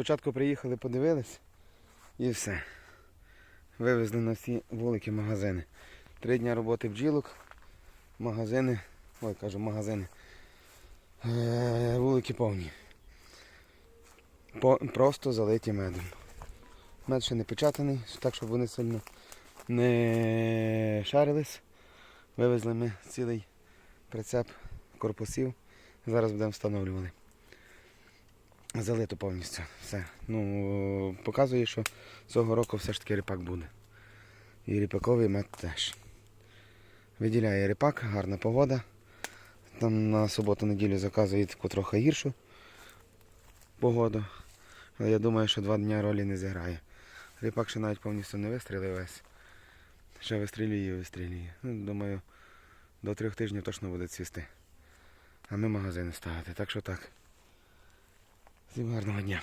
Спочатку приїхали, подивились і все. Вивезли на всі вулики магазини. Три дня роботи бджілок, магазини, ой, кажу, магазини. Е, вулики повні. По, просто залиті медом. Мед ще не печатаний, так щоб вони сильно не шарились. Вивезли ми цілий прицеп корпусів. Зараз будемо встановлювати. Залито повністю. Все. Ну, показує, що цього року все ж таки ріпак буде. І ріпаковий мед теж. Виділяє ріпак, гарна погода. Там на суботу-неділю заказує таку трохи гіршу погоду. Але я думаю, що два дні ролі не зіграє. Ріпак ще навіть повністю не вистрілив весь. Ще вистрілює і вистрілює. Ну, думаю, до трьох тижнів точно буде цвісти. А ми магазини ставити. Так що так. Всім дня.